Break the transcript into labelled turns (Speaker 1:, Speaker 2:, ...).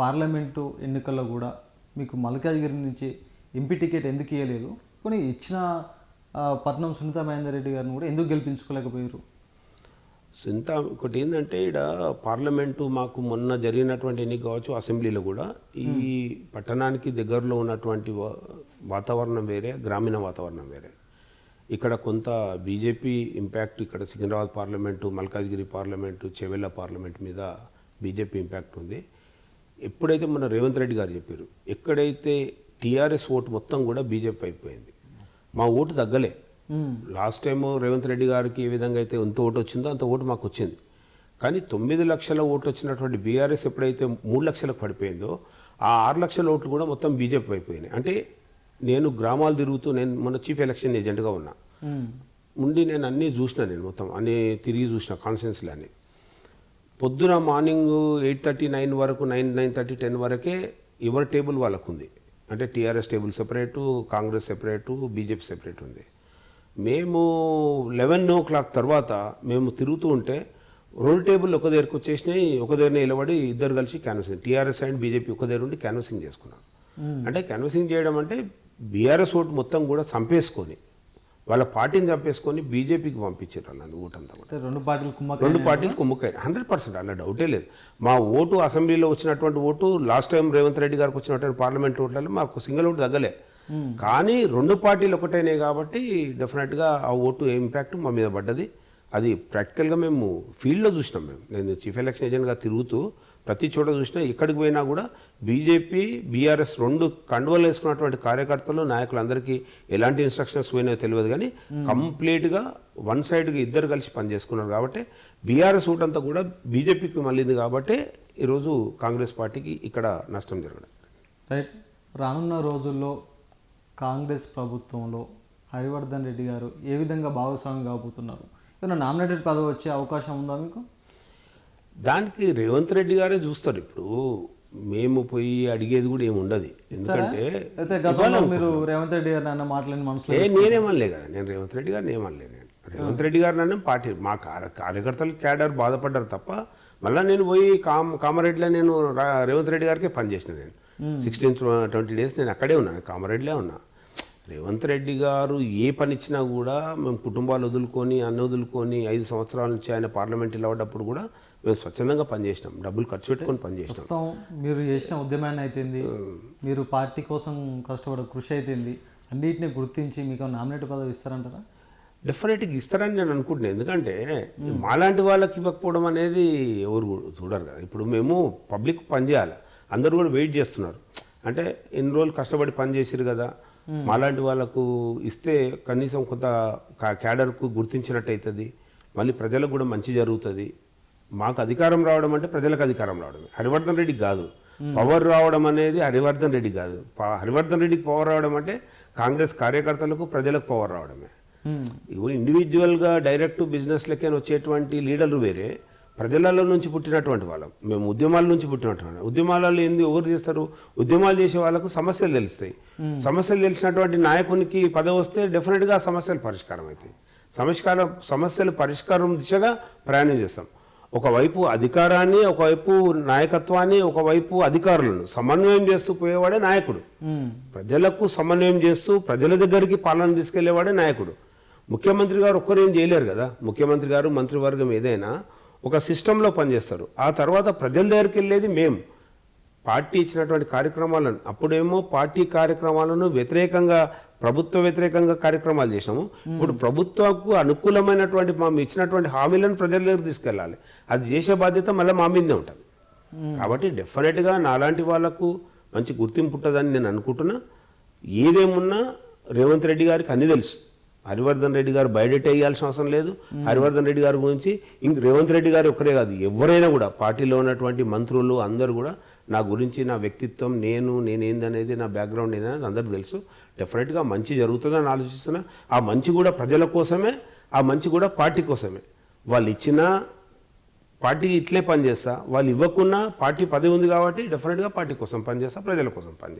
Speaker 1: Parliament ఎన్నికల్లో కూడా మీకు మల్కాజ్గిరి నుంచి ఎంపీ టికెట్ ఎందుకు ఇవ్వలేదు కానీ ఇచ్చిన పట్నం సునీత మహేందర్ రెడ్డి గారిని కూడా ఎందుకు గెలిపించుకోలేకపోయారు?
Speaker 2: సొంత ఒకటి ఏంటంటే ఇక్కడ పార్లమెంటు మాకు మొన్న జరిగినటువంటి ఎన్నిక కావచ్చు అసెంబ్లీలో కూడా ఈ పట్టణానికి దగ్గరలో ఉన్నటువంటి వాతావరణం వేరే గ్రామీణ వాతావరణం వేరే. ఇక్కడ కొంత బీజేపీ ఇంపాక్ట్ ఇక్కడ Secunderabad parliament Malkajgiri parliament Chevella parliament మీద బీజేపీ ఇంపాక్ట్ ఉంది. ఎప్పుడైతే మన రేవంత్ రెడ్డి గారు చెప్పారు ఎక్కడైతే టీఆర్ఎస్ ఓటు మొత్తం కూడా బీజేపీ అయిపోయింది మా ఓటు తగ్గలే. లాస్ట్ టైం రేవంత్ రెడ్డి గారికి ఏ విధంగా అయితే ఎంత ఓటు వచ్చిందో అంత ఓటు మాకు వచ్చింది. కానీ తొమ్మిది లక్షల ఓటు వచ్చినటువంటి బీఆర్ఎస్ ఎప్పుడైతే మూడు లక్షలకు పడిపోయిందో ఆ ఆరు లక్షల ఓట్లు కూడా మొత్తం బీజేపీ అయిపోయినాయి అంటే నేను గ్రామాలు తిరుగుతూ నేను మొన్న చీఫ్ ఎలక్షన్ ఏజెంట్గా ఉన్నా. ఉండి నేను అన్నీ చూసిన నేను మొత్తం అన్నీ తిరిగి చూసిన కాన్ఫరెన్స్లు అన్నీ పొద్దున మార్నింగ్ ఎయిట్ థర్టీ నైన్ వరకు నైన్ నైన్ థర్టీ టెన్ వరకే ఎవరి టేబుల్ వాళ్ళకు ఉంది అంటే TRS table separate Congress separate BJP separate ఉంది. మేము లెవెన్ ఓ క్లాక్ తర్వాత మేము తిరుగుతూ ఉంటే రెండు టేబుల్ ఒక దగ్గరకు వచ్చేసినాయి ఒక దగ్గర నిలబడి ఇద్దరు కలిసి క్యాన్వసింగ్. టీఆర్ఎస్ అండ్ బీజేపీ ఒక దగ్గర ఉండి క్యాన్వసింగ్ చేసుకున్నారు అంటే క్యాన్వసింగ్ చేయడం అంటే బీఆర్ఎస్ ఓటు మొత్తం కూడా చంపేసుకొని వాళ్ళ పార్టీని చంపేసుకొని బీజేపీకి పంపించారు వాళ్ళని ఓటంతా కూడా.
Speaker 1: రెండు పార్టీలు కుమ్మక్క
Speaker 2: రెండు పార్టీలు కుమ్ముకాయి హండ్రెడ్ పర్సెంట్ అలా డౌటే లేదు. మా ఓటు అసెంబ్లీలో వచ్చినటువంటి vote last time Revanth Reddy గారికి వచ్చినటువంటి పార్లమెంట్ ఓట్లలో మాకు సింగిల్ ఓటు తగ్గలే. కానీ రెండు పార్టీలు ఒకటైనాయి కాబట్టి డెఫినెట్గా ఆ ఓటు ఇంపాక్ట్ మా మీద పడ్డది. అది ప్రాక్టికల్గా మేము ఫీల్డ్లో చూసినాం మేము. నేను చీఫ్ ఎలక్షన్ ఏజెంట్గా తిరుగుతూ ప్రతి చోట చూసినా ఎక్కడికి పోయినా కూడా బీజేపీ బీఆర్ఎస్ రెండు కండువలు వేసుకున్నటువంటి కార్యకర్తలు నాయకులందరికీ ఎలాంటి ఇన్స్ట్రక్షన్స్ పోయినాయో తెలియదు కానీ కంప్లీట్గా వన్ సైడ్గా ఇద్దరు కలిసి పనిచేసుకున్నారు కాబట్టి బీఆర్ఎస్ ఓట్ అంతా కూడా బీజేపీకి మళ్ళీంది కాబట్టి ఈరోజు కాంగ్రెస్ పార్టీకి ఇక్కడ నష్టం జరగడం
Speaker 1: రైట్. రానున్న రోజుల్లో కాంగ్రెస్ ప్రభుత్వంలో హరివర్ధన్ రెడ్డి గారు ఏ విధంగా భాగస్వామి కాబోతున్నారు? ఏమైనా నామినేటెడ్ పదవి వచ్చే అవకాశం ఉందా మీకు?
Speaker 2: దానికి రేవంత్ రెడ్డి గారే చూస్తారు. ఇప్పుడు మేము పోయి అడిగేది కూడా ఏమి ఉండదు. ఎందుకంటే
Speaker 1: మీరు రేవంత్ రెడ్డి గారు అన్న మాటలని మనసులో
Speaker 2: ఏ నేనేమనలే కదా. నేను రేవంత్ రెడ్డి గారిని ఏమనలే నేను. రేవంత్ రెడ్డి గారు నన్ను పార్టీ మా కార్య కార్యకర్తలు క్యాడర్ బాధపడ్డారు తప్ప మళ్ళీ నేను పోయి కామ్ కామారెడ్డిలో నేను రేవంత్ రెడ్డి గారికే పనిచేసిన నేను. సిక్స్టీన్ ట్వంటీ డేస్ నేను అక్కడే ఉన్నాను కామారెడ్డిలో ఉన్నా. రేవంత్ రెడ్డి గారు ఏ పని ఇచ్చినా కూడా మేము కుటుంబాలు వదులుకొని అన్ని వదులుకొని ఐదు సంవత్సరాల నుంచి ఆయన పార్లమెంట్ నిలబడ్డప్పుడు కూడా మేము స్వచ్ఛందంగా పనిచేసినాం. డబ్బులు ఖర్చు పెట్టుకొని పనిచేసినాం.
Speaker 1: మీరు చేసిన ఉద్యమాన్ని అయితేంది మీరు పార్టీ కోసం కష్టపడే కృషి అయితేంది అన్నిటిని గుర్తించి మీకు నామినేటెడ్ పదవి ఇస్తారంటారా?
Speaker 2: డెఫినెట్గా ఇస్తారని నేను అనుకుంటున్నాను ఎందుకంటే మాలాంటి వాళ్ళకి ఇవ్వకపోవడం అనేది ఎవరు చూడరు కదా. ఇప్పుడు మేము పబ్లిక్ పనిచేయాలి అందరూ కూడా వెయిట్ చేస్తున్నారు. అంటే ఎన్ని రోజులు కష్టపడి పని చేసిరు కదా. మాలాంటి వాళ్ళకు ఇస్తే కనీసం కొంత కా- క్యాడర్కు గుర్తించినట్టు అవుతుంది మళ్ళీ ప్రజలకు కూడా మంచి జరుగుతుంది. మాకు అధికారం రావడం అంటే ప్రజలకు అధికారం రావడమే. హరివర్ధన్ రెడ్డికి కాదు. పవర్ రావడం అనేది హరివర్ధన్ రెడ్డి కాదు. హరివర్ధన్ రెడ్డికి పవర్ రావడం అంటే కాంగ్రెస్ కార్యకర్తలకు ప్రజలకు పవర్ రావడమే. ఇండివిజువల్గా డైరెక్ట్ బిజినెస్ లెక్కన వచ్చేటువంటి లీడర్లు వేరే. ప్రజలలో నుంచి పుట్టినటువంటి వాళ్ళం. మేము ఉద్యమాల నుంచి పుట్టినటువంటి ఉద్యమాలలో ఏంది ఎవరు చేస్తారు? ఉద్యమాలు చేసే వాళ్ళకు సమస్యలు తెలుస్తాయి. సమస్యలు తెలిసినటువంటి నాయకునికి పదవి వస్తే డెఫినెట్గా సమస్యలు పరిష్కారం అవుతాయి. సమస్కారం సమస్యలు పరిష్కారం దిశగా ప్రయాణం చేస్తాం. ఒకవైపు అధికారాన్ని ఒకవైపు నాయకత్వాన్ని ఒకవైపు అధికారులను సమన్వయం చేస్తూ పోయేవాడే నాయకుడు. ప్రజలకు సమన్వయం చేస్తూ ప్రజల దగ్గరికి పాలన తీసుకెళ్ళేవాడే నాయకుడు. ముఖ్యమంత్రి గారు ఒక్కరేం చేయలేరు కదా. ముఖ్యమంత్రి గారు మంత్రివర్గం ఏదైనా ఒక సిస్టంలో పనిచేస్తారు. ఆ తర్వాత ప్రజల దగ్గరికి వెళ్ళేది మేము పార్టీ ఇచ్చినటువంటి కార్యక్రమాలను అప్పుడేమో పార్టీ కార్యక్రమాలను వ్యతిరేకంగా ప్రభుత్వ వ్యతిరేకంగా కార్యక్రమాలు చేసాము ఇప్పుడు ప్రభుత్వకు అనుకూలమైనటువంటి మా ఇచ్చినటువంటి హామీలను ప్రజల దగ్గర తీసుకెళ్ళాలి. అది చేసే బాధ్యత మళ్ళీ మా మీదే ఉంటుంది. కాబట్టి డెఫినెట్గా నాలాంటి వాళ్ళకు మంచి గుర్తింపు ఉంటుందని నేను అనుకుంటున్నా. ఏదేమున్నా రేవంత్ రెడ్డి గారికి అన్ని తెలుసు. హరివర్ధన్ రెడ్డి గారు బయటెట్ వేయాల్సిన అవసరం లేదు. హరివర్ధన్ రెడ్డి గారి గురించి ఇంక రేవంత్ రెడ్డి గారు ఒక్కరే కాదు ఎవరైనా కూడా పార్టీలో ఉన్నటువంటి మంత్రులు అందరూ కూడా నా గురించి నా వ్యక్తిత్వం నేను నేనేందనేది నా బ్యాక్గ్రౌండ్ ఏందనేది అందరికీ తెలుసు. డెఫినెట్గా మంచి జరుగుతుందని ఆలోచిస్తున్నా. ఆ మంచి కూడా ప్రజల కోసమే ఆ మంచి కూడా పార్టీ కోసమే. వాళ్ళు ఇచ్చిన పార్టీ ఇట్లే పనిచేస్తా వాళ్ళు ఇవ్వకున్నా పార్టీ పదవి ఉంది కాబట్టి డెఫినెట్గా పార్టీ కోసం పనిచేస్తా ప్రజల కోసం పనిచేస్తా.